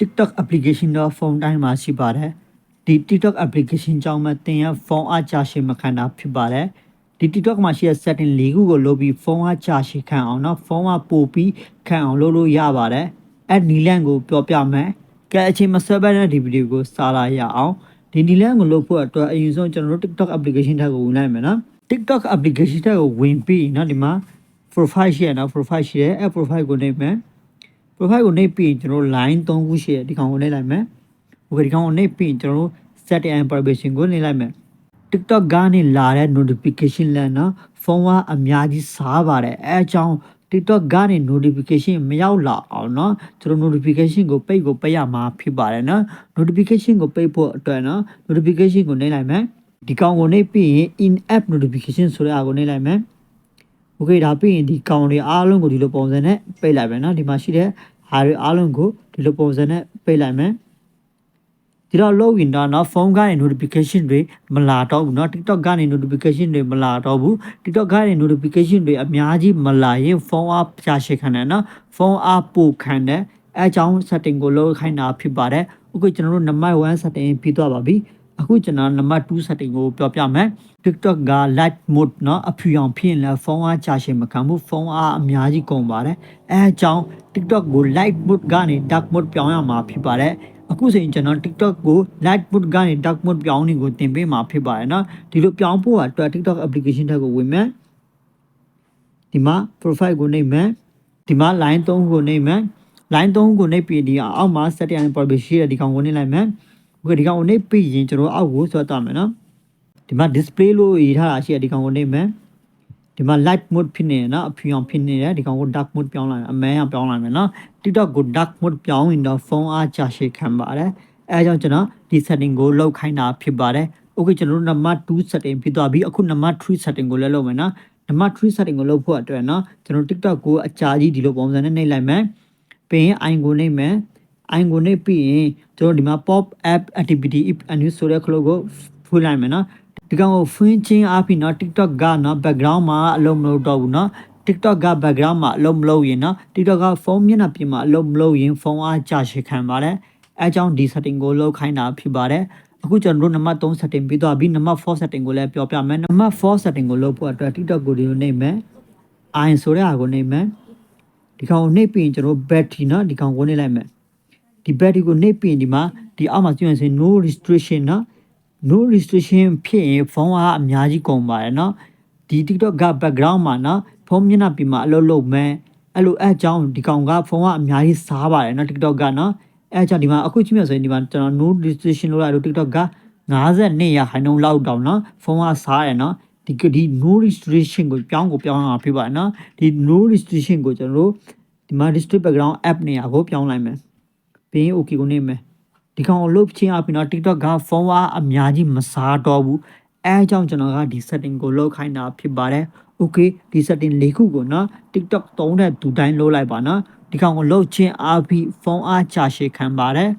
TikTok application တော့ဖုန်းတိုင်းမှာရှိပါတယ်ဒီ TikTok application ကြောင့်မှသင်ရဖုန်းအားကြာရှည်မခံတာဖြစ်ပါတယ်ဒီ TikTok မှာရှိတဲ့ setting ၄ခုကိုလုပ်ပြီးဖုန်းအားကြာရှည်ခံအောင်เนาะဖုန်းအားပို့ပြီးခံအောင်လုပ်လို့ရပါတယ်အဲ့နီလန်ကိုပြောပြမယ်ကဲအချိန်မဆွဲဘဲတဲ့ဒီဗီဒီယိုကိုစားလာရအောင်ဒီနီလန်ကိုလုပ်ဖို့အတွက်အရင်ဆုံးကျွန်တော်တို့ TikTok application ထက်ကိုဝင်လိုက်မယ်နော် TikTok application ထက်ကိုဝင်ပြီးเนาะဒီမှာ profile ရှိရနော် profile ရှိတယ်အဲ့ profile ကိုနှိပ်မယ် profile ကိုနှိပ်ပြီးကျွန်တော်တို့ line 3ခုရှိတယ်ဒီကောင်ကိုနှိပ်လိုက်မယ် okay ဒီကောင်ကိုနှိပ်ပြီးကျွန်တော်တို့ setting and permission ကိုနှိပ်လိုက်မယ် TikTok ကနေလာတဲ့ notification လမ်းနော်ဖုန်းကအများကြီးစားပါတယ်အဲအကြောင်း TikTok ကနေ notification မရောက်လာအောင်เนาะကျွန်တော် notification ကိုပိတ်ကိုပိတ်ရမှာဖြစ်ပါတယ်เนาะ notification ကိုပိတ်ဖို့အတွက်เนาะ notification ကိုနှိပ်လိုက်မယ်ဒီကောင်ကိုနှိပ်ပြီးရင် in app notification ဆိုတဲ့အကိုနှိပ်လိုက်မယ် โอเคဒါပြီးရင်ဒီကောင်တွေအားလုံးကိုဒီလိုပုံစံနဲ့ပိတ်လိုက်မယ်เนาะဒီမှာရှိတဲ့ဟာတွေအားလုံးကိုဒီလိုပုံစံနဲ့ပိတ်လိုက်မယ်ဒီတော့ login တော့เนาะဖုန်းကနေ notification တွေမလာတော့ဘူးเนาะ TikTok ကနေ notification တွေမလာတော့ဘူး TikTok ကနေ notification တွေအများကြီးမလာရင်ဖုန်းအားပြရှိခံတယ်เนาะဖုန်းအားပို့ခံတယ်အဲအကြောင်း setting ကိုလုပ်ခိုင်းတာဖြစ်ပါတယ်โอเคကျွန်တော်တို့နံပါတ်1 setting ပြီးသွားပါပြီ အခုကျွန်တော်နံပါတ်2 setting ကိုပြောပြမယ် TikTok က light mode เนาะအဖြူရောင်ဖြစ်ရင်လည်းဖုန်းအားကြာရှည်မခံဘူးဖုန်းအားအများကြီးကုန်ပါတယ်အဲအကြောင်း TikTok ကို light mode ကနေ dark mode ပြောင်းရမှာဖြစ်ပါတယ်အခုဆိုရင်ကျွန်တော် TikTok ကို light mode ကနေ dark mode ပြောင်းနေကိုတင်ပေးမှာဖြစ်ပါတယ်เนาะဒီလိုပြောင်းဖို့အတွက် TikTok application ထက်ကိုဝင်မယ်ဒီမှာ profile ကိုနှိပ်မယ်ဒီမှာ line 3ကိုနှိပ်မယ် line 3ကိုနှိပ်ပြီးဒီအောက်မှာ setting and permission ရှိတဲ့ဒီကောင်ကိုနှိပ်လိုက်မယ် โอเคဒီကောင်ကိုနှိပ်ပြီးရင်ကျွန်တော်အောက်ကိုဆွဲသွားမယ်เนาะ ဒီမှာ display လို့ရေးထားတာရှိတယ်ဒီကောင်ကိုနေမယ်ဒီမှာ light mode ဖြစ်နေတယ်နော်အဖြူအောင်ဖြစ်နေတယ်ဒီကောင်ကို dark mode ပြောင်းလိုက်အမဲအောင်ပြောင်းလိုက်မယ်နော် TikTok ကို dark mode ပြောင်းရင်တော့ဖုန်းအားကြာရှည်ခံပါတယ်အဲအကြောင်းကျွန်တော်ဒီ setting ကိုလောက်ခိုင်းတာဖြစ်ပါတယ် okay ကျွန်တော်တို့နံပါတ်2 setting ဖြစ်သွားပြီအခုနံပါတ်3 setting ကိုလည်းလုပ်မယ်နော်နံပါတ်3 setting ကိုလုပ်ဖို့အတွက်နော်ကျွန်တော် TikTok ကိုအကြာကြီးဒီလိုပုံစံနဲ့နှိပ်လိုက်မယ်ပြီးရင် icon ကိုနှိပ်မယ် အိုင်ကိုနေပြီးရင်ကျွန်တော်ဒီမှာ pop app activity and news ဆိုတဲ့ခလို့ကိုဖွင့်လိုက်မယ်နော်ဒီကောင်ကိုဖွင့်ချင်းအားဖြင့်နော် TikTok ကနော် background မှာအလုံးမလို့တော့ဘူးနော် TikTok က background မှာအလုံးမလို့ရင်နော် TikTok ကဖုန်းမျက်နှာပြင်မှာအလုံးမလို့ရင်ဖုန်းအားကြာရှည်ခံပါတယ်အဲကြောင့်ဒီ setting ကိုလောက်ခိုင်းတာဖြစ်ပါတယ်အခုကျွန်တော်တို့နံပါတ်3 setting ပြီးသွားပြီနံပါတ်4 setting ကိုလည်းပြောပြမယ်နံပါတ်4 setting ကိုလုပ်ဖို့အတွက် TikTok ကိုဒီလိုနှိပ်မယ် iron ဆိုတဲ့ဟာကိုနှိပ်မယ်ဒီကောင်ကိုနှိပ်ပြီးရင်ကျွန်တော် battery နော်ဒီကောင်ကိုနှိပ်လိုက်မယ် ဒီ battery ကိုနှိပ်ပြီးဒီမှာဒီအောက်မှာကျွန်းစင် no restriction နော် no restriction ဖြစ်ရင်ဖုန်းကအများကြီးကုန်ပါတယ်နော်ဒီ TikTok က background မှာနော်ဖုန်းမျက်နှာပြင်မှာအလုပ်လုပ်မယ်အဲ့လိုအဲ့အကြောင်းဒီကောင်ကဖုန်းကအများကြီးစားပါတယ်နော် TikTok ကနော်အဲ့အကြောင်းဒီမှာအခုချိန်မြဆိုရင်ဒီမှာကျွန်တော် no restriction လို့လာလို့ TikTok က52ရာခိုင်နှုန်းလောက်တောင်နော်ဖုန်းကစားတယ်နော်ဒီဒီ no restriction ကိုပြောင်းကိုပြောင်းအောင်ဖြစ်ပါနော်ဒီ no restriction ကိုကျွန်တော်တို့ဒီမှာ display background app နေရာကိုပြောင်းလိုက်မယ် ပြီးရင် okay ကိုနေမယ်ဒီကောင်ကိုလုတ်ချင်းအပြင်တော့ TikTok ကဖုန်းဝါအများကြီးမစားတော့ဘူးအဲအကြောင်းကျွန်တော်ကဒီ setting ကိုလုတ်ခိုင်းတာဖြစ်ပါတယ် okay ဒီ setting ၄ခုကိုနော် TikTok သုံးတဲ့သူတိုင်းလုတ်လိုက်ပါနော်ဒီကောင်ကိုလုတ်ချင်းအပြင်ဖုန်းအားချရှေခံပါတယ်